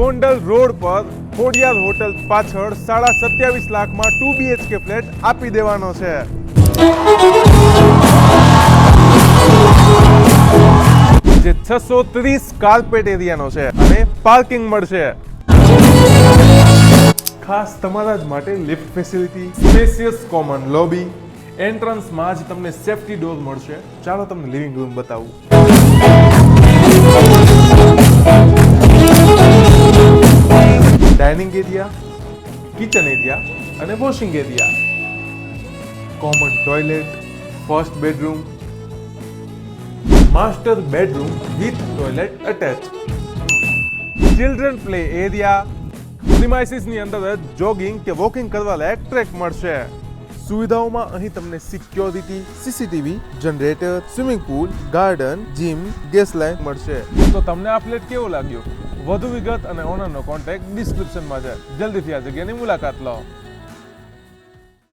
Gondal road પર Khodiyar hotel પાછળ સાડા સત્યાવીસ લાખમાં ટુ બીએચકે ફ્લેટ આપી દેવાનો છે. જે છસો ત્રીસ કાર્પેટ એરિયાનો છે અને પાર્કિંગ મળશે. ખાસ તમારા જ માટે lift facility spacious common lobby એન્ટ્રન્સમાં જ તમને સેફ્ટી ડોર મળશે. ચાલો તમને લિવિંગ રૂમ બતાવું. ડાઇનિંગ એરિયા કિચન એરિયા અને washing area common toilet first bedroom master bedroom with toilet attach children play area પ્રિમાઇસીસની અંદર જ જોગિંગ કે વોકિંગ કરવા લાયક ટ્રેક મળશે. સુવિધાઓમાં અહીં તમને security CCTV generator swimming pool garden gym gas line મળશે. તો તમને આ ફ્લેટ કેવો લાગ્યો? વધુ વિગત અને ઓનરનો કોન્ટેક્ટ ડિસ્ક્રિપ્શનમાં છે. જલ્દીથી આ જગ્યાની મુલાકાત લો.